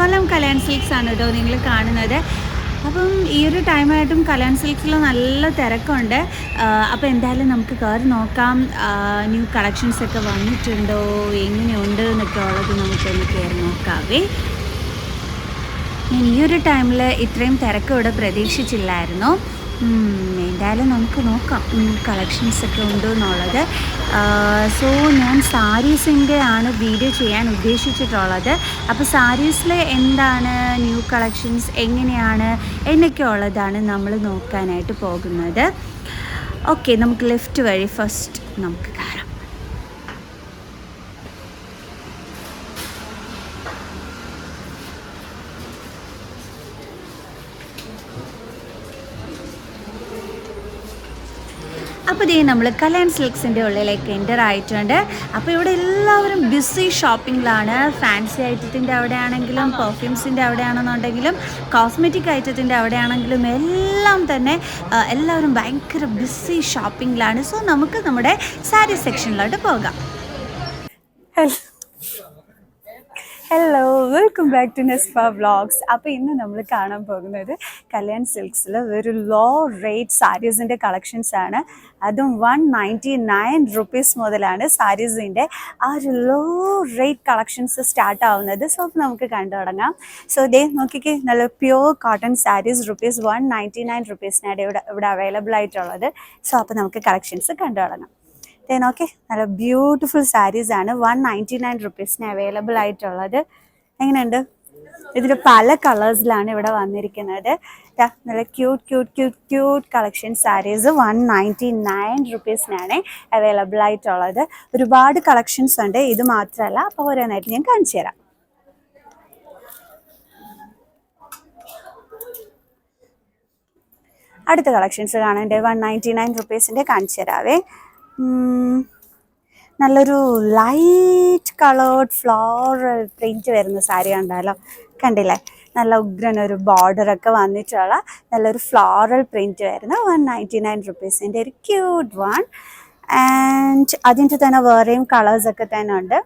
കൊല്ലം Kalyan silks ആണ് കേട്ടോ നിങ്ങൾ കാണുന്നത്. അപ്പം ഈ ഒരു ടൈമായിട്ടും കല്യാൺ സിൽക്സിൽ നല്ല തിരക്കുണ്ട്. അപ്പോൾ എന്തായാലും നമുക്ക് കയറി നോക്കാം. ന്യൂ കളക്ഷൻസ് ഒക്കെ വന്നിട്ടുണ്ടോ? എങ്ങനെയുണ്ട് എന്നൊക്കെ ഉള്ളത് നമുക്കൊന്ന് കയറി നോക്കാവേ. ഞാൻ ഈ ഒരു ടൈമിൽ ഇത്രയും തിരക്ക് ഇവിടെ പ്രതീക്ഷിച്ചില്ലായിരുന്നു. ഉം, എന്തായാലും നമുക്ക് നോക്കാം. കളക്ഷൻസ് ഒക്കെ ഉണ്ടോ എന്നുള്ളത് സോ ഞാൻ സാരീസിന്റെ ആണ് വീഡിയോ ചെയ്യാൻ ഉദ്ദേശിച്ചിട്ടുള്ളത്. അപ്പോൾ സാരീസിൽ എന്താണ് ന്യൂ കളക്ഷൻസ് എങ്ങനെയാണ് എന്നൊക്കെ ഉള്ളതാണ് നമ്മൾ നോക്കാനായിട്ട് പോകുന്നത്. ഓക്കെ നമുക്ക് ലെഫ്റ്റ് വഴി ഫസ്റ്റ് നമുക്ക് കയറാം അപ്പോൾ നമ്മൾ കല്യാൺ സിൽക്സിന്റെ ഉള്ളിലേക്ക് എന്റർ ആയിട്ടുണ്ട്. അപ്പോൾ ഇവിടെ എല്ലാവരും ബിസി ഷോപ്പിങ്ങിലാണ് ഫാൻസി ഐറ്റത്തിന്റെ അവിടെ ആണെങ്കിലും പെർഫ്യൂംസിന്റെ അവിടെ ആണെന്നുണ്ടെങ്കിലും കോസ്മെറ്റിക് ഐറ്റത്തിന്റെ അവിടെ ആണെങ്കിലും എല്ലാം തന്നെ എല്ലാവരും ഭയങ്കര ബിസി ഷോപ്പിങ്ങിലാണ് സോ നമുക്ക് നമ്മുടെ സാരി സെക്ഷനിലോട്ട് പോകാം. Hello welcome back to Nesfa vlogs അപ്പോൾ ഇന്ന് നമ്മൾ കാണാൻ പോകുന്നത് കല്യാൺ സിൽക്സിൽ ഒരു ലോ റേറ്റ് സാരീസിന്റെ കളക്ഷൻസ് ആണ്. അതും വൺ നയന്റി നയൻ റുപ്പീസ് മുതലാണ് സാരീസിന്റെ ആ ഒരു ലോ റേറ്റ് കളക്ഷൻസ് സ്റ്റാർട്ട് ആവുന്നത്. സോ നമുക്ക് കണ്ടു തുടങ്ങാം. സോ ഇതേ നോക്കിക്കേ നല്ല pure cotton saris rupees one ninety nine റുപ്പീസിനാണ് ഇവിടെ ഇവിടെ അവൈലബിൾ ആയിട്ടുള്ളത്. സോ അപ്പോൾ നമുക്ക് കളക്ഷൻസ് കണ്ടു തുടങ്ങാം. ദേ നോക്കി നല്ല ബ്യൂട്ടിഫുൾ സാരീസ് ആണ്. വൺ നയന്റി നയൻ റുപ്പീസിന് അവൈലബിൾ ആയിട്ടുള്ളത്. എങ്ങനെയുണ്ട്? ഇതിൽ പല കളേഴ്സിലാണ് ഇവിടെ വന്നിരിക്കുന്നത്. നല്ല cute cute cute cute collection saris one ninety nine റുപ്പീസിനാണ് available ആയിട്ടുള്ളത്. ഒരുപാട് കളക്ഷൻസ് ഉണ്ട്. ഇത് മാത്രമല്ല അപ്പോൾ ഓരോന്നായിട്ട് ഞാൻ കാണിച്ചു തരാം. അടുത്ത കളക്ഷൻസ് കാണേണ്ടത് വൺ നയന്റി നയൻ റുപ്പീസിന്റെ കാണിച്ചു തരാവേ. നല്ലൊരു ലൈറ്റ് കളേർഡ് ഫ്ലോറൽ പ്രിന്റ് വരുന്ന സാരി കണ്ടാലോ കണ്ടില്ലേ? നല്ല ഉഗ്രൻ ഒരു ബോർഡർ ഒക്കെ വന്നിട്ടുള്ള നല്ലൊരു ഫ്ലോറൽ പ്രിന്റ് വരുന്ന വൺ നയന്റി നയൻ റുപ്പീസിന്റെ ഒരു ക്യൂട്ട് വൺ ആൻഡ് അതിന്റെ തന്നെ വേറെയും കളേഴ്സൊക്കെ തന്നെ ഉണ്ട്.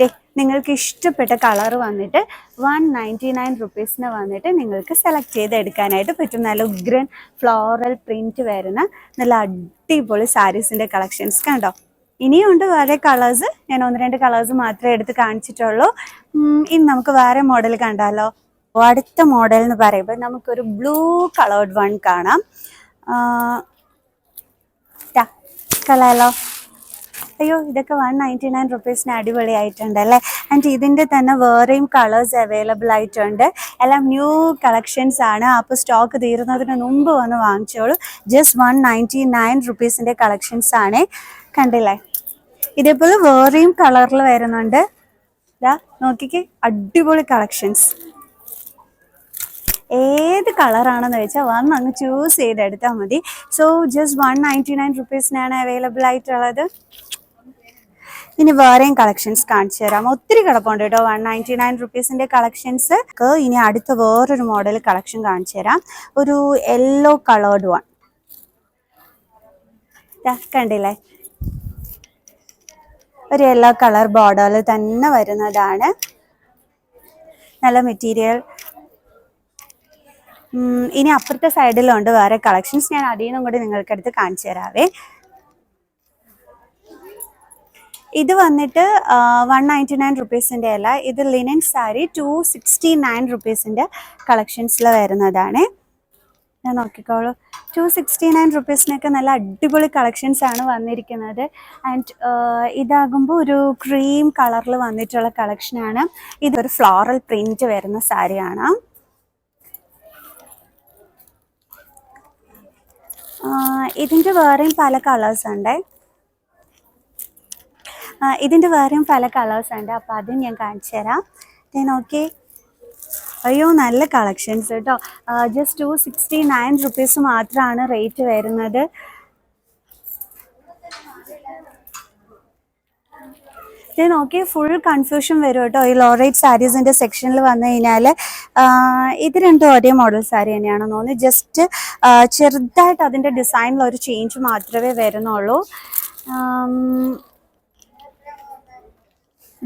ദേ നിങ്ങൾക്ക് ഇഷ്ടപ്പെട്ട കളർ വന്നിട്ട് വൺ നയന്റി നയൻ റുപ്പീസിന് വന്നിട്ട് നിങ്ങൾക്ക് സെലക്ട് ചെയ്ത് എടുക്കാനായിട്ട് പറ്റും. നല്ല ഉഗ്രൻ ഫ്ലോറൽ പ്രിന്റ് വരുന്ന നല്ല അടിപൊളി സാരീസിന്റെ കളക്ഷൻസ് കണ്ടോ? ഇനിയുണ്ട് വേറെ കളേഴ്സ് ഞാൻ ഒന്ന് രണ്ട് കളേഴ്സ് മാത്രമേ എടുത്ത് കാണിച്ചിട്ടുള്ളൂ. ഇനി നമുക്ക് വേറെ മോഡൽ കണ്ടാലോ? അടുത്ത മോഡൽ എന്ന് പറയുമ്പോൾ നമുക്കൊരു ബ്ലൂ കളേർഡ് വൺ കാണാം. കളയാലോ. അയ്യോ ഇതൊക്കെ വൺ നയന്റി നയൻ റുപ്പീസിന് അടിപൊളിയായിട്ടുണ്ട് അല്ലേ? ആൻഡ് ഇതിന്റെ തന്നെ വേറെയും കളേഴ്സ് അവൈലബിൾ ആയിട്ടുണ്ട്. എല്ലാം ന്യൂ കളക്ഷൻസ് ആണ്. അപ്പോൾ സ്റ്റോക്ക് തീരുന്നതിന് മുമ്പ് വന്ന് വാങ്ങിച്ചോളൂ. ജസ്റ്റ് വൺ നയന്റി നയൻ റുപ്പീസിന്റെ കളക്ഷൻസ് ആണ്. കണ്ടില്ലേ? ഇതേപോലെ വേറെയും കളറിൽ വരുന്നുണ്ട്. ഇതാ നോക്കിക്കേ. അടിപൊളി കളക്ഷൻസ് ഏത് കളറാണെന്ന് വെച്ചാൽ വന്ന് അങ്ങ് ചൂസ് ചെയ്തെടുത്താൽ മതി. So just one ninety nine റുപ്പീസിനാണ് available ആയിട്ടുള്ളത്. ഇനി വേറെയും കളക്ഷൻസ് കാണിച്ചു തരാം. ഒത്തിരി കിടപ്പുണ്ട് കേട്ടോ. വൺ നയന്റി നയൻ റുപ്പീസിന്റെ കളക്ഷൻസ് ഇനി അടുത്ത വേറൊരു മോഡൽ കളക്ഷൻ കാണിച്ചു തരാം. ഒരു യെല്ലോ കളേർഡ് വൺ കണ്ടില്ലേ? ഒരു യെല്ലോ കളർ ബോർഡറിൽ തന്നെ വരുന്നതാണ്. നല്ല മെറ്റീരിയൽ ഇനി അപ്പുറത്തെ സൈഡിലുണ്ട് വേറെ കളക്ഷൻസ് ഞാൻ അതിൽ നിന്നും കൂടി നിങ്ങൾക്കടുത്ത് കാണിച്ചു തരാവേ. ഇത് വന്നിട്ട് വൺ നയന്റി നയൻ റുപ്പീസിന്റെ അല്ല ഇത് linen sari two sixty nine റുപ്പീസിന്റെ കളക്ഷൻസിൽ വരുന്നതാണ്. ഞാൻ നോക്കിക്കോളൂ. ടു സിക്സ്റ്റി നയൻ റുപ്പീസിനൊക്കെ നല്ല അടിപൊളി കളക്ഷൻസ് ആണ് വന്നിരിക്കുന്നത്. ആൻഡ് ഇതാകുമ്പോൾ ഒരു ക്രീം കളറിൽ വന്നിട്ടുള്ള കളക്ഷനാണ് ഇതൊരു ഫ്ലോറൽ പ്രിന്റ് വരുന്ന സാരിയാണ് ഇതിന്റെ വേറെയും പല കളേഴ്സ് ഉണ്ട്. ഇതിന്റെ വേറെയും പല കളേഴ്സ് ഉണ്ട്. അപ്പോൾ അതും ഞാൻ കാണിച്ചു തരാം. ദെൻ ഓക്കെ അയ്യോ നല്ല കളക്ഷൻസ് കേട്ടോ. Just two sixty nine rupees മാത്രമാണ് റേറ്റ് വരുന്നത്. ദെൻ ഓക്കെ ഫുൾ കൺഫ്യൂഷൻ വരും കേട്ടോ. ഈ ലോറേറ്റ് സാരീസിന്റെ സെക്ഷനിൽ വന്നു കഴിഞ്ഞാൽ ഇത് രണ്ടും ഒരേ മോഡൽ സാരി തന്നെയാണെന്ന് തോന്നുന്നു. ജസ്റ്റ് ചെറുതായിട്ട് അതിന്റെ ഡിസൈനിൽ ഒരു ചേഞ്ച് മാത്രമേ വരുന്നുള്ളൂ.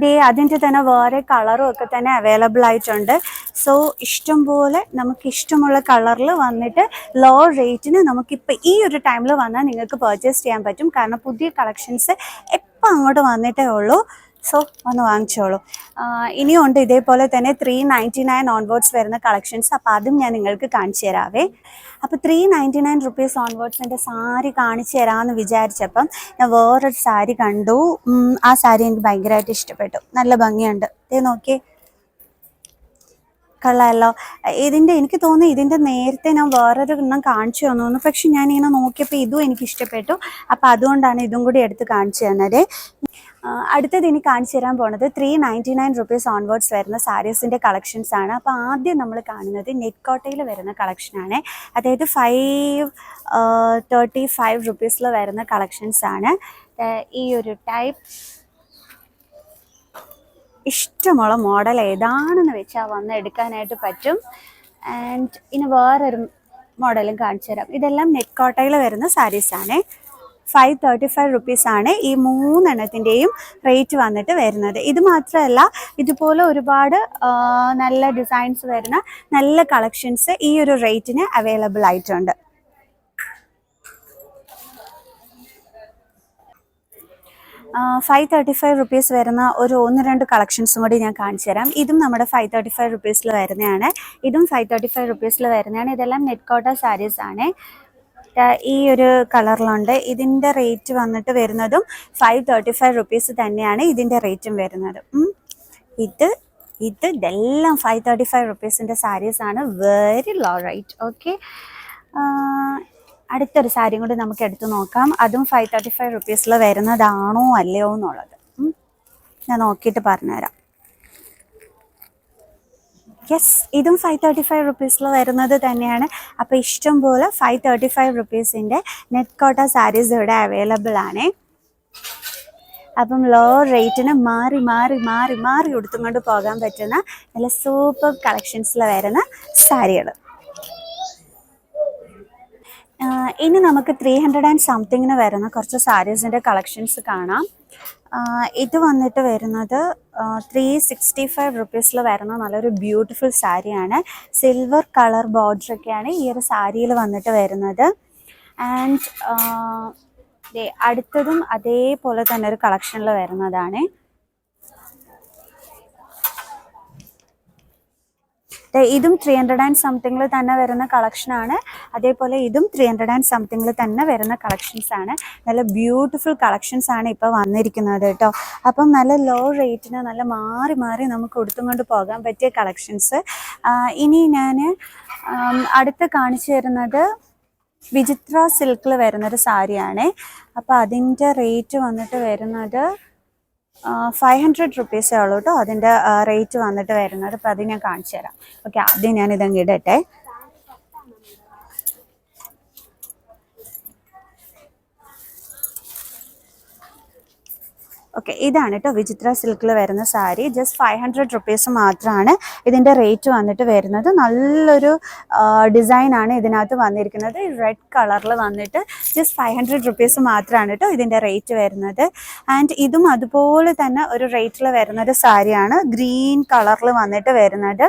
ദേ അതിന്റെ തന്നെ വേറെ കളറും ഒക്കെ തന്നെ അവൈലബിൾ ആയിട്ടുണ്ട്. സോ ഇഷ്ടംപോലെ നമുക്ക് ഇഷ്ടമുള്ള കളറിൽ വന്നിട്ട് ലോ റേറ്റിന് നമുക്കിപ്പോൾ ഈ ഒരു ടൈമിൽ വന്നാൽ നിങ്ങൾക്ക് പർച്ചേസ് ചെയ്യാൻ പറ്റും. കാരണം പുതിയ കളക്ഷൻസ് എപ്പോൾ അങ്ങോട്ട് വന്നിട്ടേ ഉള്ളൂ. സോ ഒന്ന് വാങ്ങിച്ചോളൂ. ഇനിയുണ്ട് ഇതേപോലെ തന്നെ ത്രീ നയന്റി നയൻ ഓൺവേർഡ്സ് വരുന്ന കളക്ഷൻസ് അപ്പോൾ അതും ഞാൻ നിങ്ങൾക്ക് കാണിച്ചു തരാവേ. അപ്പോൾ ത്രീ നയന്റി നയൻ റുപ്പീസ് ഓൺവേർഡ്സിന്റെ സാരി കാണിച്ചു തരാമെന്ന് വിചാരിച്ചപ്പം ഞാൻ വേറൊരു സാരി കണ്ടു. ആ സാരി എനിക്ക് ഭയങ്കരമായിട്ട് ഇഷ്ടപ്പെട്ടു. നല്ല ഭംഗിയുണ്ട്. ദേ നോക്കിയേ. കൊള്ളാമല്ലോ ഇതിന്റെ എനിക്ക് തോന്നുന്നു ഇതിന്റെ നേരത്തെ ഞാൻ വേറൊരു എണ്ണം കാണിച്ചു തന്നു പക്ഷെ ഞാൻ ഇങ്ങനെ നോക്കിയപ്പോൾ ഇതും എനിക്ക് ഇഷ്ടപ്പെട്ടു. അപ്പോൾ അതുകൊണ്ടാണ് ഇതും കൂടി എടുത്ത് കാണിച്ചു തന്നത്. അടുത്തത് ഇനി കാണിച്ചു തരാൻ പോണത് three ninety nine rupees onwards വരുന്ന സാരീസിന്റെ കളക്ഷൻസ് ആണ്. അപ്പോൾ ആദ്യം നമ്മൾ കാണുന്നത് നെറ്റ്കോട്ടയിൽ വരുന്ന കളക്ഷനാണ് അതായത് ഫൈവ് തേർട്ടി ഫൈവ് റുപ്പീസിൽ വരുന്ന കളക്ഷൻസ് ആണ്. ഈ ഒരു ടൈപ്പ് ഇഷ്ടമുള്ള മോഡൽ ഏതാണെന്ന് വെച്ചാൽ വന്ന് എടുക്കാനായിട്ട് പറ്റും. ആൻഡ് ഇനി വേറൊരു മോഡലും കാണിച്ചു തരാം. ഇതെല്ലാം നെറ്റ്കോട്ടയിൽ വരുന്ന സാരീസാണ്. ഫൈവ് തേർട്ടി ഫൈവ് റുപ്പീസ് ആണ് ഈ മൂന്നെണ്ണത്തിന്റെയും റേറ്റ് വന്നിട്ട് വരുന്നത്. ഇത് മാത്രമല്ല ഇതുപോലെ ഒരുപാട് നല്ല ഡിസൈൻസ് വരുന്ന നല്ല കളക്ഷൻസ് ഈ ഒരു റേറ്റിന് അവൈലബിൾ ആയിട്ടുണ്ട്. ഫൈവ് തേർട്ടി ഫൈവ് റുപ്പീസ് വരുന്ന ഒരു ഒന്ന് രണ്ട് കളക്ഷൻസും കൂടി ഞാൻ കാണിച്ചു തരാം. ഇതും നമ്മുടെ ഫൈവ് തേർട്ടി ഫൈവ് റുപ്പീസിൽ വരുന്നതാണ്. ഇതും ഫൈവ് തേർട്ടി ഫൈവ് റുപ്പീസിൽ വരുന്നതാണ്. ഇതെല്ലാം നെറ്റ് കോട്ട സാരീസ് ആണ്. ഈ ഒരു കളറിലുണ്ട്. ഇതിന്റെ റേറ്റ് വന്നിട്ട് വരുന്നതും ഫൈവ് തേർട്ടി ഫൈവ് റുപ്പീസ് തന്നെയാണ് ഇതിന്റെ റേറ്റും വരുന്നത്. ഇത് ഇത് ഇതെല്ലാം ഫൈവ് തേർട്ടി ഫൈവ് റുപ്പീസിന്റെ സാരീസാണ് വെരി ലോ റേറ്റ് ഓക്കെ അടുത്തൊരു സാരിയും കൂടി നമുക്ക് എടുത്തു നോക്കാം. അതും ഫൈവ് തേർട്ടി ഫൈവ് റുപ്പീസിൽ വരുന്നതാണോ അല്ലയോ എന്നുള്ളത്. ഞാൻ നോക്കിയിട്ട് പറഞ്ഞുതരാം. യെസ് ഇതും ഫൈവ് തേർട്ടി ഫൈവ് റുപ്പീസിൽ വരുന്നത് തന്നെയാണ്. അപ്പോൾ ഇഷ്ടംപോലെ ഫൈവ് തേർട്ടി ഫൈവ് റുപ്പീസിന്റെ നെറ്റ് കോട്ട സാരീസ് ഇവിടെ അവൈലബിൾ ആണ്. അപ്പം ലോ റേറ്റിന് മാറി മാറി മാറി മാറി ഉടുത്തുകൊണ്ട് പോകാൻ പറ്റുന്ന നല്ല സൂപ്പർ കളക്ഷൻസിൽ വരുന്ന സാരികൾ ഇനി നമുക്ക് ത്രീ ഹൺഡ്രഡ് ആൻഡ് സംതിങ്ങിന് വരുന്ന കുറച്ച് സാരീസിന്റെ കളക്ഷൻസ് കാണാം. ഇത് വന്നിട്ട് വരുന്നത് ത്രീ സിക്സ്റ്റി ഫൈവ് റുപ്പീസിൽ വരുന്ന നല്ലൊരു ബ്യൂട്ടിഫുൾ സാരിയാണ്. സിൽവർ കളർ ബോർഡറൊക്കെയാണ് ഈ ഒരു സാരിയിൽ വന്നിട്ട് വരുന്നത്. ആൻഡ് അടുത്തതും അതേപോലെ തന്നെ ഒരു കളക്ഷനിൽ വരുന്നതാണ്. ഇതും ത്രീ ഹൺഡ്രഡ് ആൻഡ് സംതിങ്ങിൽ തന്നെ വരുന്ന കളക്ഷനാണ് അതേപോലെ ഇതും ത്രീ ഹൺഡ്രഡ് ആൻഡ് സംതിങ്ങിൽ തന്നെ വരുന്ന കളക്ഷൻസ് ആണ്. നല്ല ബ്യൂട്ടിഫുൾ കളക്ഷൻസ് ആണ് ഇപ്പോൾ വന്നിരിക്കുന്നത് കേട്ടോ. അപ്പം നല്ല ലോ റേറ്റിന് നല്ല മാറി മാറി നമുക്ക് ഉടുത്തും കൊണ്ട് പോകാൻ പറ്റിയ കളക്ഷൻസ് ഇനി ഞാൻ അടുത്ത് കാണിച്ചു തരുന്നത് വിചിത്ര സിൽക്കിൽ വരുന്നൊരു സാരിയാണ്. അപ്പോൾ അതിന്റെ റേറ്റ് വന്നിട്ട് വരുന്നത് ഫൈവ് ഹൺഡ്രഡ് റുപ്പീസേ ഉള്ളൂ കേട്ടോ അതിന്റെ റേറ്റ് വന്നിട്ട് വരുന്നത്. അപ്പോൾ അത് ഞാൻ കാണിച്ചു തരാം ഓക്കെ ആദ്യം ഞാൻ ഇതങ്ങ് ഇടട്ടെ. ഓക്കെ ഇതാണ് കേട്ടോ വിചിത്ര സിൽക്കിൽ വരുന്ന sari just five hundred rupees മാത്രമാണ് ഇതിന്റെ റേറ്റ് വന്നിട്ട് വരുന്നത്. നല്ലൊരു ഡിസൈനാണ് ഇതിനകത്ത് വന്നിരിക്കുന്നത്. റെഡ് കളറിൽ വന്നിട്ട് ജസ്റ്റ് ഫൈവ് ഹൺഡ്രഡ് റുപ്പീസ് മാത്രമാണ് കേട്ടോ ഇതിന്റെ റേറ്റ് വരുന്നത്. ആൻഡ് ഇതും അതുപോലെ തന്നെ ഒരു റേറ്റിൽ വരുന്ന ഒരു സാരിയാണ് ഗ്രീൻ കളറിൽ വന്നിട്ട് വരുന്നത്.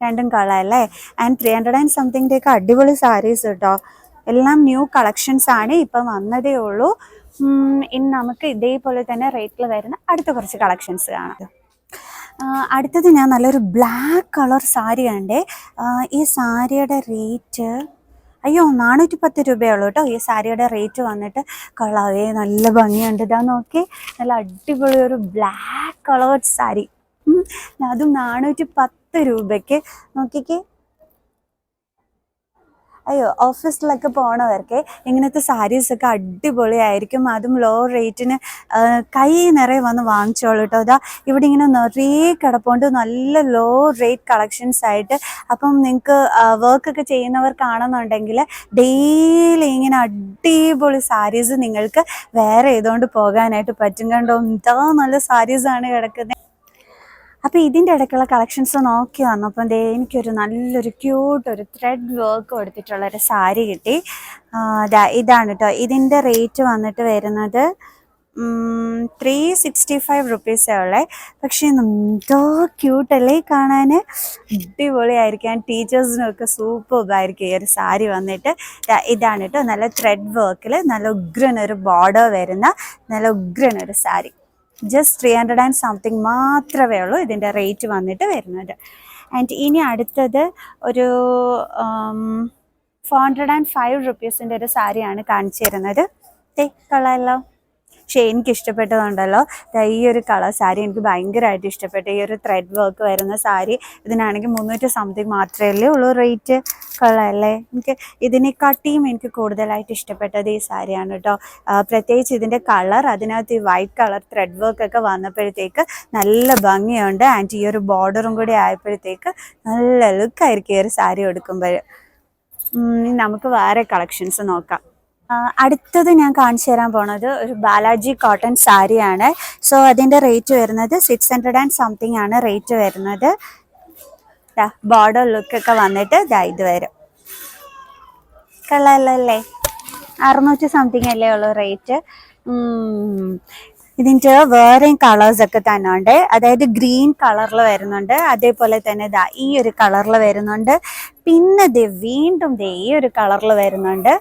രണ്ടും കളർ അല്ലേ? ആൻഡ് ത്രീ ഹൺഡ്രഡ് ആൻഡ് സംതിങ്ങിന്റെയൊക്കെ അടിപൊളി സാരീസ് കേട്ടോ എല്ലാം ന്യൂ കളക്ഷൻസ് ആണ്. ഇപ്പം വന്നതേ ഉള്ളൂ. ഇനി നമുക്ക് ഇതേപോലെ തന്നെ റേറ്റിൽ വരുന്ന അടുത്ത കുറച്ച് കളക്ഷൻസ് കാണാം. അടുത്തത് ഞാൻ നല്ലൊരു ബ്ലാക്ക് കളർ സാരി കണ്ടേ. ഈ സാരിയുടെ റേറ്റ് അയ്യോ നാനൂറ്റി പത്ത് രൂപയുള്ളൂ കേട്ടോ. ഈ സാരിയുടെ റേറ്റ് വന്നിട്ട് കൊള്ളാവേ നല്ല ഭംഗിയുണ്ട്. ഇതാ നോക്കി. നല്ല അടിപൊളി ഒരു ബ്ലാക്ക് കളേർഡ് സാരി അതും നാനൂറ്റി പത്ത് രൂപയ്ക്ക്. നോക്കിക്കേ. അയ്യോ ഓഫീസിലൊക്കെ പോണവർക്ക് ഇങ്ങനത്തെ സാരീസൊക്കെ അടിപൊളിയായിരിക്കും. അതും ലോ റേറ്റിന് കൈ നിറയെ വന്ന് വാങ്ങിച്ചോളൂ കേട്ടോ അതാ ഇവിടെ ഇങ്ങനെ നിറയെ കിടപ്പുണ്ട്. നല്ല ലോ റേറ്റ് കളക്ഷൻസ് ആയിട്ട്. അപ്പം നിങ്ങൾക്ക് വർക്കൊക്കെ ചെയ്യുന്നവർക്കാണെന്നുണ്ടെങ്കിൽ ഡെയിലി ഇങ്ങനെ അടിപൊളി സാരീസ് നിങ്ങൾക്ക് വേറെ ചെയ്തുകൊണ്ട് പോകാനായിട്ട് പറ്റും കണ്ടോ? എന്താ നല്ല സാരീസാണ് കിടക്കുന്നത് അപ്പോൾ ഇതിന്റെ ഇടയ്ക്കുള്ള കളക്ഷൻസ് നോക്കി വന്നപ്പോൾ ദേ എനിക്കൊരു നല്ലൊരു ക്യൂട്ട് ഒരു ത്രെഡ് വർക്ക് കൊടുത്തിട്ടുള്ള ഒരു സാരി കിട്ടി. ഇതാണ് കേട്ടോ ഇതിന്റെ റേറ്റ് വന്നിട്ട് വരുന്നത് ത്രീ സിക്സ്റ്റി ഫൈവ് റുപ്പീസേ ഉള്ളേ. പക്ഷേ എന്തോ ക്യൂട്ടല്ലേ കാണാൻ അടിപൊളിയായിരിക്കാൻ ടീച്ചേഴ്സിനൊക്കെ ഒക്കെ സൂപ്പർബായിരിക്കും ഈ ഒരു സാരി വന്നിട്ട്. ഇതാണ് കേട്ടോ നല്ല ത്രെഡ് വർക്കിൽ നല്ല ഉഗ്രൻ ഒരു ബോർഡർ വരുന്ന നല്ല ഉഗ്രൻ ഒരു sari. Just three hundred and something മാത്രമേ ഉള്ളൂ ഇതിന്റെ റേറ്റ് വന്നിട്ട് വരുന്നത്. ആൻഡ് ഇനി അടുത്തത് ഒരു ഫോർ ഹൺഡ്രഡ് ആൻഡ് ഫൈവ് റുപ്പീസിന്റെ ഒരു സാരിയാണ് കാണിച്ചു തരുന്നത്. തേ കൊള്ളാമല്ലോ പക്ഷേ എനിക്ക് ഇഷ്ടപ്പെട്ടതുണ്ടല്ലോ ഈ ഒരു കളർ സാരി എനിക്ക് ഭയങ്കരമായിട്ട് ഇഷ്ടപ്പെട്ടു. ഈ ഒരു ത്രെഡ് വർക്ക് വരുന്ന സാരി ഇതിനാണെങ്കിൽ മുന്നൂറ്റി സംതിങ് മാത്രമേ ഉള്ളൂ. റേറ്റ് കളല്ലേ എനിക്ക് ഇതിനെക്കാട്ടിയും എനിക്ക് കൂടുതലായിട്ട് ഇഷ്ടപ്പെട്ടത് ഈ സാരിയാണ് കേട്ടോ. പ്രത്യേകിച്ച് ഇതിന്റെ കളർ അതിനകത്ത് ഈ വൈറ്റ് കളർ ത്രെഡ് വർക്ക് ഒക്കെ വന്നപ്പോഴത്തേക്ക് നല്ല ഭംഗിയുണ്ട്. ആൻഡ് ഈ ഒരു ബോർഡറും കൂടി ആയപ്പോഴത്തേക്ക് നല്ല ലുക്കായിരിക്കും ഈ ഒരു സാരി എടുക്കുമ്പോൾ. നമുക്ക് വേറെ കളക്ഷൻസ് നോക്കാം. അടുത്തത് ഞാൻ കാണിച്ചു തരാൻ പോണത് ഒരു ബാലാജി കോട്ടൺ സാരിയാണ്. സോ അതിന്റെ റേറ്റ് വരുന്നത് സിക്സ് ഹൺഡ്രഡ് ആൻഡ് സംതിങ് ആണ് റേറ്റ് വരുന്നത്. ബോർഡർ ലുക്ക് ഒക്കെ വന്നിട്ട് ദാ ഇത് വരും. കൊള്ളാമല്ലേ അറുന്നൂറ്റി സംതിങ് അല്ലേ ഉള്ളൂ റേറ്റ് ഇതിന്റെ വേറെയും കളേഴ്സ് ഒക്കെ തന്നെ ഉണ്ട്. അതായത് ഗ്രീൻ കളറിൽ വരുന്നുണ്ട്. അതേപോലെ തന്നെ ഈ ഒരു കളറിൽ വരുന്നുണ്ട്. പിന്നെ ദേ വീണ്ടും ദേ ഈ ഒരു കളറിൽ വരുന്നുണ്ട്.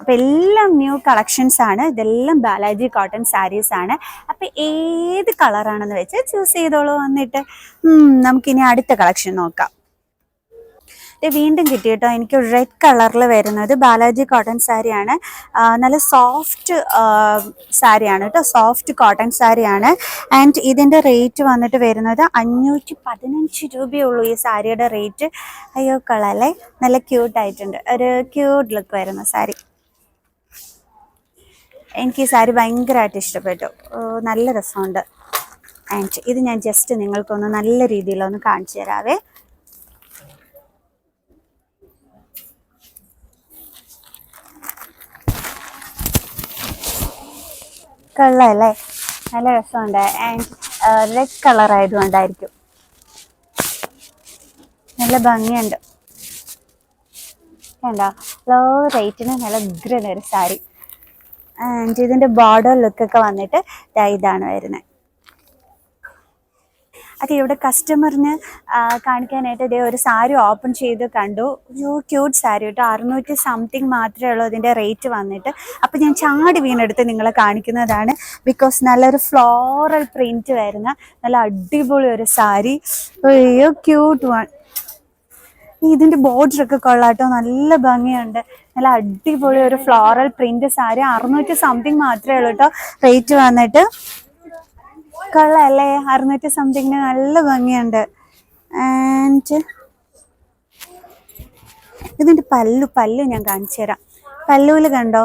അപ്പൊ എല്ലാം ന്യൂ കളക്ഷൻസ് ആണ്. ഇതെല്ലാം ബാലാജി കോട്ടൺ സാരീസ് ആണ്. അപ്പൊ ഏത് കളറാണെന്ന് വെച്ച് ചൂസ് ചെയ്തോളൂ വന്നിട്ട് നമുക്കിനി അടുത്ത കളക്ഷൻ നോക്കാം. വീണ്ടും കിട്ടി കേട്ടോ എനിക്ക് റെഡ് കളറിൽ വരുന്നത് ബാലാജി കോട്ടൺ സാരിയാണ് നല്ല സോഫ്റ്റ് സാരിയാണ് കേട്ടോ. സോഫ്റ്റ് കോട്ടൺ സാരിയാണ് ആൻഡ് ഇതിന്റെ റേറ്റ് വന്നിട്ട് വരുന്നത് അഞ്ഞൂറ്റി പതിനഞ്ച് രൂപയുള്ളൂ ഈ സാരിയുടെ റേറ്റ് അയ്യോ കളല്ലേ നല്ല ക്യൂട്ടായിട്ടുണ്ട് ഒരു ക്യൂട്ട് ലുക്ക് വരുന്ന സാരി എനിക്ക് ഈ സാരി ഭയങ്കരമായിട്ട് ഇഷ്ടപ്പെട്ടു. നല്ല രസമുണ്ട്. ആൻഡ് ഇത് ഞാൻ ജസ്റ്റ് നിങ്ങൾക്കൊന്ന് നല്ല രീതിയിലൊന്ന് കാണിച്ചു തരാവേ. കൊള്ളാമല്ലേ നല്ല രസമുണ്ട്. ആൻഡ് റെഡ് കളർ ആയതുകൊണ്ടായിരിക്കും. നല്ല ഭംഗിയുണ്ട്. കണ്ടോ? ലോ റേറ്റിന് നല്ല ഉഗ്രനൊരു സാരി. ആൻഡ് ഇതിന്റെ ബോർഡർ ലുക്കൊക്കെ വന്നിട്ട് ഇതാണ് വരുന്നത്. അത് ഇവിടെ കസ്റ്റമറിന് കാണിക്കാനായിട്ട് ഇതേ ഒരു സാരി ഓപ്പൺ ചെയ്ത് കണ്ടു. ഒരു ക്യൂട്ട് സാരി കേട്ടോ. അറുന്നൂറ്റി സംതിങ് മാത്രമേ ഉള്ളൂ ഇതിന്റെ റേറ്റ് വന്നിട്ട്. അപ്പം ഞാൻ ചാടി വീണെടുത്ത് നിങ്ങളെ കാണിക്കുന്നതാണ്. ബിക്കോസ് നല്ലൊരു ഫ്ലോറൽ പ്രിന്റ് വരുന്ന നല്ല അടിപൊളി ഒരു സാരി അയ്യോ ക്യൂട്ട് വൺ ഇതിന്റെ ബോർഡർ ഒക്കെ കൊള്ളാട്ടോ. നല്ല ഭംഗിയുണ്ട്. നല്ല അടിപൊളി ഒരു ഫ്ലോറൽ പ്രിന്റ് സാരി അറുന്നൂറ്റി സംതിങ് മാത്രമേ ഉള്ളൂ കേട്ടോ റേറ്റ് വന്നിട്ട്. കൊള്ളാല്ലേ? അറുന്നൂറ്റി സംതിങ്ങിന് നല്ല ഭംഗിയുണ്ട്. ആൻഡ് ഇതിന്റെ പല്ലു പല്ലു ഞാൻ കാണിച്ചു തരാം. പല്ലുവിൽ കണ്ടോ?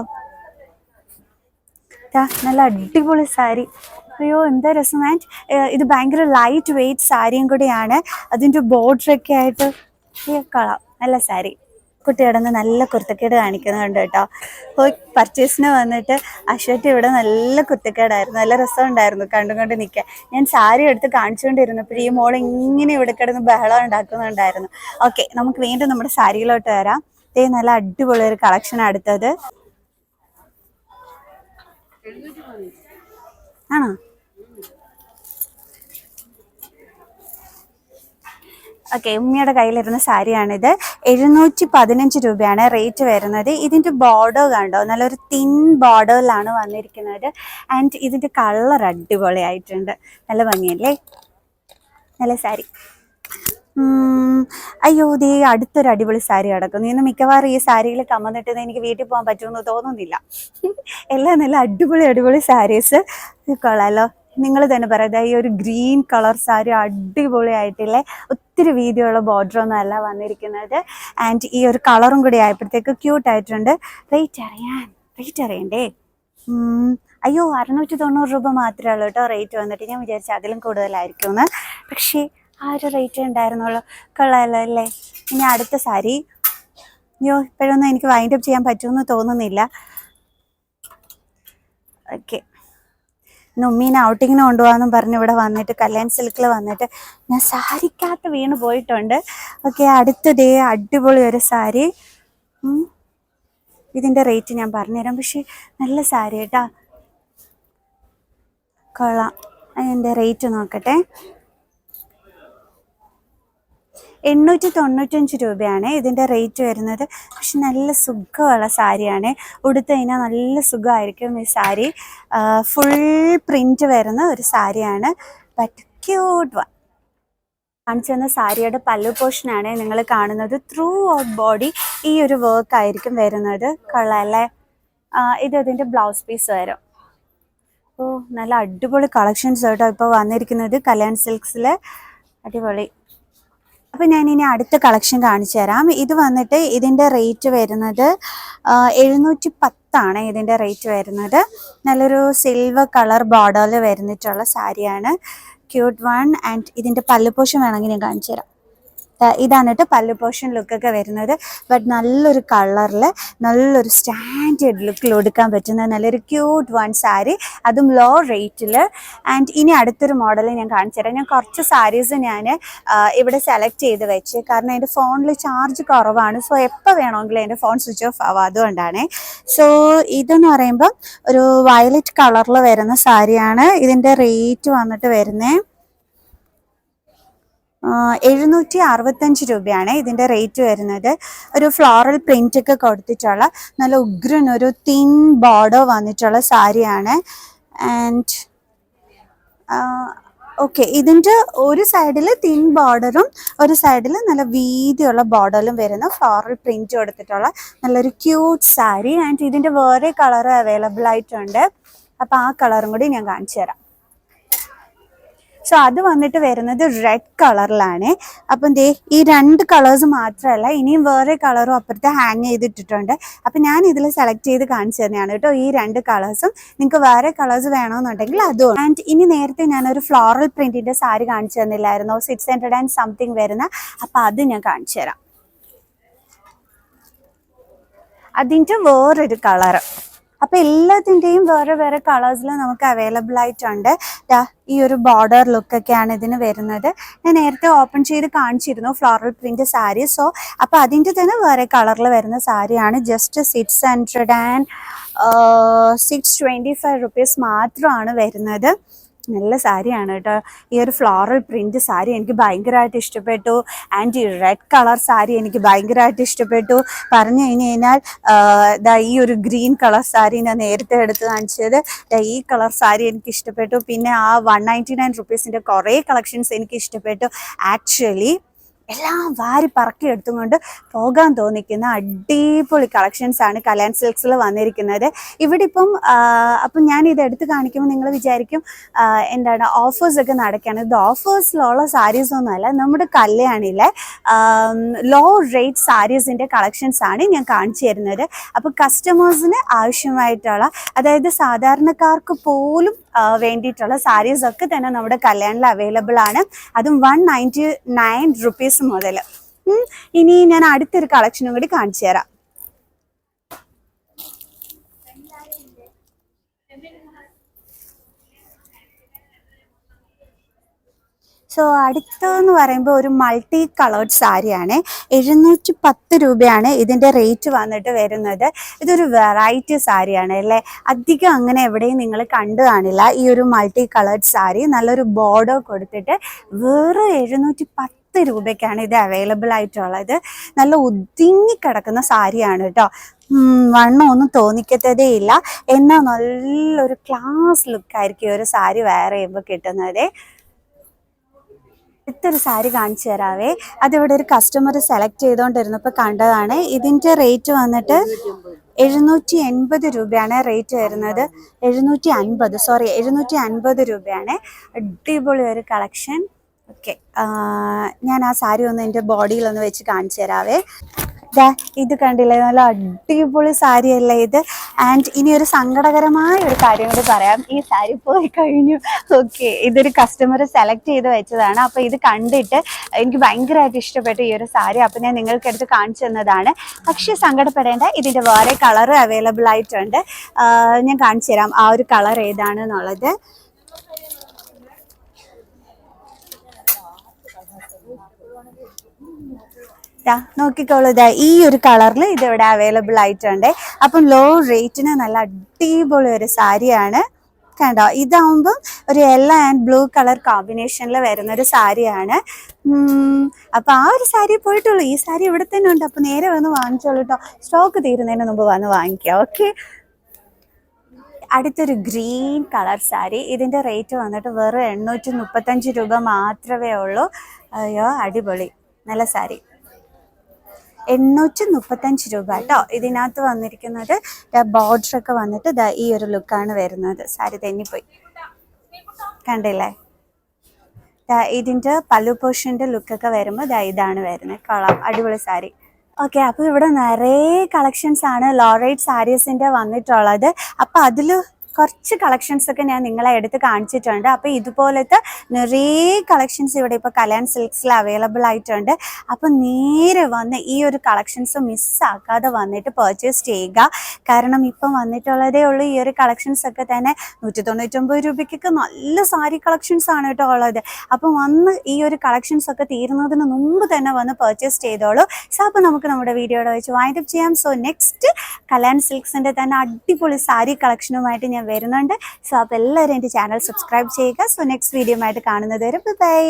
നല്ല അടിപൊളി സാരി അയ്യോ എന്താ രസം. ആൻഡ് ഇത് ഭയങ്കര ലൈറ്റ് വെയിറ്റ് സാരിയും കൂടിയാണ്. അതിന്റെ ബോർഡറൊക്കെ ആയിട്ട് ഈ കളാം നല്ല സാരി. കുട്ടി കിടന്ന് നല്ല കുർത്തക്കേട് കാണിക്കുന്നുണ്ട് കേട്ടോ. പോയി പർച്ചേസിന് വന്നിട്ട് അശ്വറ്റ് ഇവിടെ നല്ല കുർത്തക്കേടായിരുന്നു. നല്ല രസമുണ്ടായിരുന്നു കണ്ടും കൊണ്ട് നിൽക്കാൻ ഞാൻ സാരി എടുത്ത് കാണിച്ചുകൊണ്ടിരുന്നപ്പോഴും ഈ മോൾ ഇങ്ങനെ ഇവിടെ കിടന്ന് ബഹളം ഉണ്ടാക്കുന്നുണ്ടായിരുന്നു. ഓക്കെ നമുക്ക് വീണ്ടും നമ്മുടെ സാരിയിലോട്ട് വരാം. ഇതേ നല്ല അടിപൊളി ഒരു കളക്ഷൻ അടുത്തത്. ആണോ? ഓക്കെ ഉമ്മയുടെ കയ്യിലിരുന്ന സാരിയാണിത്. എഴുന്നൂറ്റി പതിനഞ്ച് രൂപയാണ് റേറ്റ് വരുന്നത്. ഇതിന്റെ ബോർഡർ കണ്ടോ? നല്ലൊരു തിൻ ബോർഡറിലാണ് വന്നിരിക്കുന്നത്. ആൻഡ് ഇതിന്റെ കളർ അടിപൊളിയായിട്ടുണ്ട്. നല്ല ഭംഗിയല്ലേ? നല്ല സാരി. അയ്യോ ദേ അടുത്തൊരു അടിപൊളി സാരി കിടക്കുന്നു. ഇന്ന് മിക്കവാറും ഈ സാരിയിൽ കമ്മന്നിട്ട് എനിക്ക് വീട്ടിൽ പോകാൻ പറ്റുമെന്ന് തോന്നുന്നില്ല. എല്ലാം നല്ല അടിപൊളി അടിപൊളി സാരീസ് കൊള്ളാലോ. നിങ്ങൾ തന്നെ പറയാം ഈ ഒരു ഗ്രീൻ കളർ സാരി അടിപൊളിയായിട്ടില്ലേ? ഒത്തിരി വീതിയുള്ള ബോർഡർ വന്നിരിക്കുന്നത്. ആൻഡ് ഈ ഒരു കളറും കൂടി ആയപ്പോഴത്തേക്ക് ക്യൂട്ട് ആയിട്ടുണ്ട്. റേറ്റ് അറിയാൻ റേറ്റ് അറിയണ്ടേ? അയ്യോ അറുന്നൂറ്റി തൊണ്ണൂറ് രൂപ മാത്രമേ ഉള്ളൂ കേട്ടോ റേറ്റ് വന്നിട്ട്. ഞാൻ വിചാരിച്ചു അതിലും കൂടുതലായിരിക്കും എന്ന് പക്ഷേ ആ ഒരു റേറ്റ് ഉണ്ടായിരുന്നുള്ളൂ. കൊള്ളാമല്ലോ അല്ലേ? ഇനി അടുത്ത സാരി. അയ്യോ ഇപ്പോഴൊന്നും എനിക്ക് വൈൻഡപ്പ് ചെയ്യാൻ പറ്റുമെന്ന് തോന്നുന്നില്ല. ഓക്കെ ഉമ്മീനെ ഔട്ടിങ്ങിന് കൊണ്ടുപോകാമെന്നും പറഞ്ഞ് ഇവിടെ വന്നിട്ട് കല്യാൺ സിൽക്കിൽ വന്നിട്ട് ഞാൻ സാരിക്കകത്ത് വീണ് പോയിട്ടുണ്ട്. ഓക്കെ അടുത്ത ഡേ അടിപൊളി ഒരു സാരി. ഇതിന്റെ റേറ്റ് ഞാൻ പറഞ്ഞുതരാം. പക്ഷേ നല്ല സാരി കേട്ടാ. കൊള്ളാം. അതിന്റെ റേറ്റ് നോക്കട്ടെ. എണ്ണൂറ്റി തൊണ്ണൂറ്റഞ്ച് രൂപയാണ് ഇതിന്റെ റേറ്റ് വരുന്നത്. പക്ഷെ നല്ല സുഖമുള്ള സാരിയാണ്. ഉടുത്ത് കഴിഞ്ഞാൽ നല്ല സുഖമായിരിക്കും ഈ സാരി. ഫുൾ പ്രിന്റ് വരുന്ന ഒരു സാരിയാണ്. ബട്ട് ക്യൂട്ട് വൺ കാണിച്ചു തന്ന സാരിയുടെ പല്ലു പോർഷനാണ് നിങ്ങൾ കാണുന്നത്. ത്രൂ ഔട്ട് ബോഡി ഈ ഒരു വർക്ക് ആയിരിക്കും വരുന്നത്. കൊള്ളാല്ലേ? ഇത് ഇതിന്റെ ബ്ലൗസ് പീസ് വരും. ഓ നല്ല അടിപൊളി കളക്ഷൻസ് കേട്ടോ ഇപ്പോൾ വന്നിരിക്കുന്നത്. കല്യാൺ സിൽക്സിൽ അടിപൊളി. അപ്പം ഞാൻ ഇനി അടുത്ത കളക്ഷൻ കാണിച്ചു തരാം. ഇത് വന്നിട്ട് ഇതിന്റെ റേറ്റ് വരുന്നത് എഴുന്നൂറ്റി പത്താണ് ഇതിന്റെ റേറ്റ് വരുന്നത്. നല്ലൊരു സിൽവർ കളർ ബോർഡറിൽ വരുന്നിട്ടുള്ള സാരിയാണ്. ക്യൂട്ട് വൺ ആൻഡ് ഇതിന്റെ പല്ലുപോഷം വേണമെങ്കിൽ ഞാൻ കാണിച്ചു തരാം. ഇതാണ് കേട്ടോ പല്ല് പോർഷൻ ലുക്കൊക്കെ വരുന്നത്. ബട്ട് നല്ലൊരു കളറിൽ നല്ലൊരു സ്റ്റാൻഡേർഡ് ലുക്കിൽ ഒടുക്കാൻ പറ്റുന്ന നല്ലൊരു ക്യൂട്ട് വൺ സാരി അതും ലോ. റേറ്റിൽ ആൻഡ് ഇനി അടുത്തൊരു മോഡൽ ഞാൻ കാണിച്ചു തരാം. ഞാൻ കുറച്ച് സാരീസ് ഞാൻ ഇവിടെ സെലക്ട് ചെയ്ത് വെച്ച്. കാരണം എന്റെ ഫോണിൽ ചാർജ് കുറവാണ്. സോ എപ്പോൾ വേണമെങ്കിലും എന്റെ ഫോൺ സ്വിച്ച് ഓഫ് ആവാം. അതുകൊണ്ടാണ്. സോ ഇതെന്ന് പറയുമ്പോൾ ഒരു വയലറ്റ് കളറിൽ വരുന്ന സാരിയാണ് ഇതിന്റെ റേറ്റ് വന്നിട്ട് വരുന്നത് എഴുന്നൂറ്റി അറുപത്തഞ്ച് രൂപയാണ് ഇതിന്റെ റേറ്റ് വരുന്നത്. ഒരു ഫ്ലോറൽ പ്രിന്റ് ഒക്കെ കൊടുത്തിട്ടുള്ള നല്ല ഉഗ്രൻ ഒരു തിൻ ബോർഡർ വന്നിട്ടുള്ള സാരിയാണ്. ആൻഡ് ഓക്കെ ഇതിന്റെ ഒരു സൈഡിൽ തിൻ ബോർഡറും ഒരു സൈഡിൽ നല്ല വീതിയുള്ള ബോർഡറും വരുന്ന ഫ്ലോറൽ പ്രിന്റ് കൊടുത്തിട്ടുള്ള നല്ലൊരു ക്യൂട്ട് സാരി. ആൻഡ് ഇതിന്റെ വേറെ കളർ അവൈലബിൾ ആയിട്ടുണ്ട്. അപ്പോൾ ആ കളറും കൂടി ഞാൻ കാണിച്ചു തരാം സോ അത് വന്നിട്ട് വരുന്നത് റെഡ് കളറിലാണ് അപ്പം ദേ ഈ രണ്ട് കളേഴ്സ് മാത്രമല്ല ഇനിയും വേറെ കളറും അപ്പുറത്ത് ഹാങ് ചെയ്തിട്ടിട്ടുണ്ട്. അപ്പം ഞാൻ ഇതിൽ സെലക്ട് ചെയ്ത് കാണിച്ചു തന്നെയാണ് കേട്ടോ ഈ രണ്ട് കളേഴ്സും നിങ്ങൾക്ക് വേറെ കളേഴ്സ് വേണമെന്നുണ്ടെങ്കിൽ അതും. ആൻഡ് ഇനി നേരത്തെ ഞാനൊരു ഫ്ലോറൽ പ്രിന്റിന്റെ സാരി കാണിച്ചു തന്നില്ലായിരുന്നോ? സിക്സ് ഹൺഡ്രഡ് ആൻഡ് സംതിങ് വരുന്ന. അപ്പം അത് ഞാൻ കാണിച്ചു തരാം. അതിന്റെ വേറൊരു കളറ് അപ്പൊ എല്ലാത്തിന്റെയും വേറെ വേറെ കളേഴ്സിൽ നമുക്ക് അവൈലബിൾ ആയിട്ടുണ്ട്. ഈ ഒരു ബോർഡർ ലുക്കൊക്കെയാണ് ഇതിന് വരുന്നത്. ഞാൻ നേരത്തെ ഓപ്പൺ ചെയ്ത് കാണിച്ചിരുന്നു ഫ്ലോറൽ പ്രിന്റ് സാരി സോ അപ്പോൾ അതിന്റെ തന്നെ വേറെ കളറിൽ വരുന്ന സാരിയാണ് just six hundred and six twenty five rupees മാത്രമാണ് വരുന്നത്. നല്ല സാരിയാണ് കേട്ടോ. ഈ ഒരു ഫ്ലോറൽ പ്രിന്റ് സാരി എനിക്ക് ഭയങ്കരമായിട്ട് ഇഷ്ടപ്പെട്ടു. ആൻഡ് ഈ റെഡ് കളർ സാരി എനിക്ക് ഭയങ്കരമായിട്ട് ഇഷ്ടപ്പെട്ടു. പറഞ്ഞു കഴിഞ്ഞു കഴിഞ്ഞാൽ ഇതാ ഈ ഒരു ഗ്രീൻ കളർ സാരി ഞാൻ നേരത്തെ എടുത്ത് കാണിച്ചത്. ഈ കളർ സാരി എനിക്ക് ഇഷ്ടപ്പെട്ടു. പിന്നെ ആ വൺ നയന്റി നയൻ റുപ്പീസിന്റെ കുറേ കളക്ഷൻസ് എനിക്ക് ഇഷ്ടപ്പെട്ടു. ആക്ച്വലി എല്ലാം വാരി പറക്കി എടുത്തുകൊണ്ട് പോകാൻ തോന്നിക്കുന്ന അടിപൊളി കളക്ഷൻസ് ആണ് കല്യാൺ സിൽക്സിൽ വന്നിരിക്കുന്നത്. ഇവിടെ ഇപ്പം അപ്പം ഞാൻ ഇത് എടുത്ത് കാണിക്കുമ്പോൾ നിങ്ങൾ വിചാരിക്കും എന്താണ് ഓഫേഴ്സ് ഒക്കെ നടക്കുകയാണ്. ഇത് ഓഫേഴ്സിലുള്ള സാരീസ് ഒന്നുമല്ല നമ്മുടെ കല്യാണിലെ ലോ റേറ്റ് സാരീസിന്റെ കളക്ഷൻസ് ആണ് ഞാൻ കാണിച്ചു തരുന്നത്. അപ്പോൾ കസ്റ്റമേഴ്സിന് ആവശ്യമായിട്ടുള്ള അതായത് സാധാരണക്കാർക്ക് പോലും വേണ്ടിയിട്ടുള്ള സാരീസ് ഒക്കെ തന്നെ നമ്മുടെ കല്യാണിൽ അവൈലബിൾ ആണ്. അതും വൺ നയന്റി നയൻ റുപ്പീസ് മുതൽ ഇനി ഞാൻ അടുത്തൊരു കളക്ഷനും കൂടി കാണിച്ചു തരാം. സോ അടുത്തതെന്ന് പറയുമ്പോൾ ഒരു മൾട്ടി കളേർഡ് സാരിയാണ്. എഴുന്നൂറ്റി പത്ത് രൂപയാണ് ഇതിന്റെ റേറ്റ് വന്നിട്ട് വരുന്നത്. ഇതൊരു വെറൈറ്റി സാരിയാണ് അല്ലേ? അധികം അങ്ങനെ എവിടെയും നിങ്ങൾ കണ്ടു കാണില്ല. ഈ ഒരു മൾട്ടി കളേർഡ് സാരി നല്ലൊരു ബോർഡർ കൊടുത്തിട്ട് വേറെ എഴുന്നൂറ്റി പത്ത് രൂപയ്ക്കാണ് ഇത് അവൈലബിൾ ആയിട്ടുള്ളത്. നല്ല ഒതുങ്ങിക്കിടക്കുന്ന സാരിയാണ് കേട്ടോ. ഉം, വണ്ണം ഒന്നും തോന്നിക്കത്തതേ ഇല്ല. എന്നാൽ നല്ലൊരു ക്ലാസ് ലുക്കായിരിക്കും ഒരു സാരി വെയർ ചെയ്യുമ്പോൾ കിട്ടുന്നത്. അടുത്തൊരു സാരി കാണിച്ചു തരാവേ. അതിവിടെ ഒരു കസ്റ്റമർ സെലക്ട് ചെയ്തുകൊണ്ടിരുന്നപ്പോൾ കണ്ടതാണ്. ഇതിന്റെ റേറ്റ് വന്നിട്ട് എഴുന്നൂറ്റി എൺപത് രൂപയാണ് റേറ്റ് വരുന്നത്. എഴുന്നൂറ്റി അൻപത് സോറി എഴുന്നൂറ്റി അൻപത് രൂപയാണ്. അടിപൊളി ഒരു കളക്ഷൻ ഓക്കെ ഞാൻ ആ സാരി ഒന്ന് എന്റെ ബോഡിയിൽ ഒന്ന് വെച്ച് കാണിച്ചു തരാവേ. ഇത് കണ്ടില്ലേ? നല്ല അടിപൊളി സാരി അല്ലേ ഇത്? ആൻഡ് ഇനി ഒരു സങ്കടകരമായ ഒരു കാര്യം കൂടി പറയാം. ഈ സാരി പോയി കഴിഞ്ഞു. ഓക്കെ ഇതൊരു കസ്റ്റമർ സെലക്ട് ചെയ്ത് വെച്ചതാണ്. അപ്പോൾ ഇത് കണ്ടിട്ട് എനിക്ക് ഭയങ്കരമായിട്ട് ഇഷ്ടപ്പെട്ടു ഈ ഒരു സാരി. അപ്പോൾ ഞാൻ നിങ്ങൾക്ക് എടുത്ത് കാണിച്ചു തന്നതാണ്. പക്ഷേ സങ്കടപ്പെടേണ്ട ഇതിന്റെ വേറെ കളർ അവൈലബിൾ ആയിട്ടുണ്ട്. ഞാൻ കാണിച്ചു തരാം ആ ഒരു കളർ ഏതാണെന്നുള്ളത്. നോക്കിക്കോളൂ. ഇതാ ഈ ഒരു കളറിൽ ഇത് ഇവിടെ അവൈലബിൾ ആയിട്ടുണ്ട്. അപ്പം ലോ റേറ്റിന് നല്ല അടിപൊളി ഒരു സാരിയാണ്. കണ്ടോ? ഇതാവുമ്പം ഒരു യെല്ലോ ആൻഡ് ബ്ലൂ കളർ കോമ്പിനേഷനിൽ വരുന്ന ഒരു സാരിയാണ്. അപ്പം ആ ഒരു സാരി പോയിട്ടുള്ളൂ. ഈ സാരി ഇവിടെ തന്നെ ഉണ്ട്. അപ്പൊ നേരെ വന്ന് വാങ്ങിച്ചോളൂ കേട്ടോ സ്റ്റോക്ക് തീരുന്നതിന് മുമ്പ് വന്ന് വാങ്ങിക്കുക ഓക്കെ അടുത്തൊരു ഗ്രീൻ കളർ സാരി. ഇതിന്റെ റേറ്റ് വന്നിട്ട് വെറും എണ്ണൂറ്റി മുപ്പത്തഞ്ച് രൂപ മാത്രമേ ഉള്ളൂ. അയ്യോ അടിപൊളി. നല്ല സാരി. എണ്ണൂറ്റി മുപ്പത്തഞ്ച് രൂപ കേട്ടോ ഇതിനകത്ത് വന്നിരിക്കുന്നത് ബോർഡർ ഒക്കെ വന്നിട്ട് ദ ഈ ഒരു ലുക്കാണ് വരുന്നത്. സാരി തെന്നിപ്പോയി. കണ്ടില്ലേ? ഇതിന്റെ പല്ലു പോർഷന്റെ ലുക്കൊക്കെ വരുമ്പോൾ ദാ ഇതാണ് വരുന്നത്. കൊള്ളാം അടിപൊളി സാരി. ഓക്കെ അപ്പോൾ ഇവിടെ നിറയെ കളക്ഷൻസ് ആണ് ലോറൈറ്റ് സാരീസിന്റെ വന്നിട്ടുള്ളത്. അപ്പോൾ അതിൽ കുറച്ച് കളക്ഷൻസ് ഒക്കെ ഞാൻ നിങ്ങളെ എടുത്ത് കാണിച്ചിട്ടുണ്ട്. അപ്പോൾ ഇതുപോലത്തെ നിറയെ കളക്ഷൻസ് ഇവിടെ ഇപ്പോൾ കല്യാൺ സിൽക്സിൽ അവൈലബിൾ ആയിട്ടുണ്ട്. അപ്പോൾ നേരെ വന്ന് ഈ ഒരു കളക്ഷൻസ് മിസ്സാക്കാതെ വന്നിട്ട് പർച്ചേസ് ചെയ്യുക. കാരണം ഇപ്പം വന്നിട്ടുള്ളതേ ഉള്ളൂ ഈ ഒരു കളക്ഷൻസ് ഒക്കെ തന്നെ നൂറ്റി തൊണ്ണൂറ്റൊമ്പത് രൂപയ്ക്കൊക്കെ നല്ല സാരി കളക്ഷൻസ് ആണ് കേട്ടോ ഉള്ളത്. അപ്പം വന്ന് ഈ ഒരു കളക്ഷൻസ് ഒക്കെ തീരുന്നതിന് മുമ്പ് തന്നെ വന്ന് പർച്ചേസ് ചെയ്തോളൂ. സോ അപ്പോൾ നമുക്ക് നമ്മുടെ വീഡിയോയുടെ വെച്ച് വൈൻഡപ്പ് ചെയ്യാം. സോ നെക്സ്റ്റ് കല്യാൺ സിൽക്സിന്റെ തന്നെ അടിപൊളി സാരി കളക്ഷനുമായിട്ട് ഞാൻ വരുന്നുണ്ട്. സോ അപ്പോൾ എല്ലാവരും എന്റെ ചാനൽ സബ്സ്ക്രൈബ് ചെയ്യുക. സോ നെക്സ്റ്റ് വീഡിയോ ആയിട്ട് കാണുന്നത് വരെ ബൈ.